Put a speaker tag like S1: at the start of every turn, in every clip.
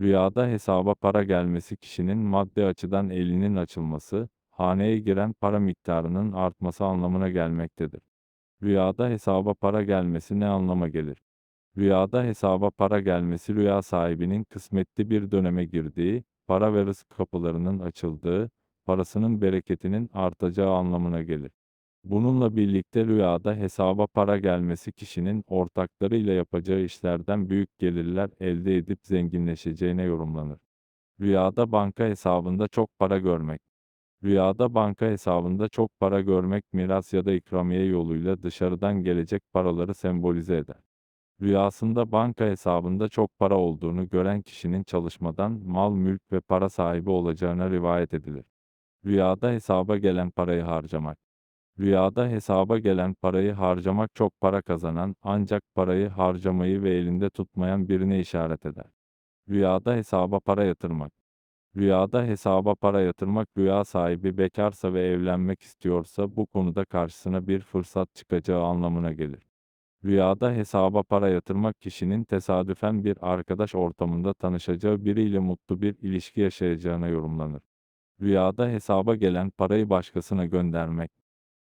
S1: Rüyada hesaba para gelmesi kişinin maddi açıdan elinin açılması, haneye giren para miktarının artması anlamına gelmektedir. Rüyada hesaba para gelmesi ne anlama gelir? Rüyada hesaba para gelmesi rüya sahibinin kısmetli bir döneme girdiği, para ve rızık kapılarının açıldığı, parasının bereketinin artacağı anlamına gelir. Bununla birlikte rüyada hesaba para gelmesi kişinin ortaklarıyla yapacağı işlerden büyük gelirler elde edip zenginleşeceğine yorumlanır. Rüyada banka hesabında çok para görmek. Rüyada banka hesabında çok para görmek miras ya da ikramiye yoluyla dışarıdan gelecek paraları sembolize eder. Rüyasında banka hesabında çok para olduğunu gören kişinin çalışmadan mal, mülk ve para sahibi olacağına rivayet edilir. Rüyada hesaba gelen parayı harcamak. Rüyada hesaba gelen parayı harcamak çok para kazanan ancak parayı harcamayı ve elinde tutmayan birine işaret eder. Rüyada hesaba para yatırmak. Rüyada hesaba para yatırmak rüya sahibi bekarsa ve evlenmek istiyorsa bu konuda karşısına bir fırsat çıkacağı anlamına gelir. Rüyada hesaba para yatırmak kişinin tesadüfen bir arkadaş ortamında tanışacağı biriyle mutlu bir ilişki yaşayacağına yorumlanır. Rüyada hesaba gelen parayı başkasına göndermek.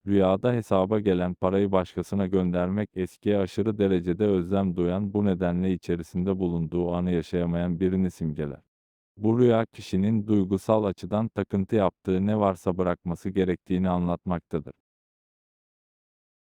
S1: Rüyada hesaba gelen parayı başkasına göndermek eskiye aşırı derecede özlem duyan bu nedenle içerisinde bulunduğu anı yaşayamayan birini simgeler. Bu rüya kişinin duygusal açıdan takıntı yaptığı ne varsa bırakması gerektiğini anlatmaktadır.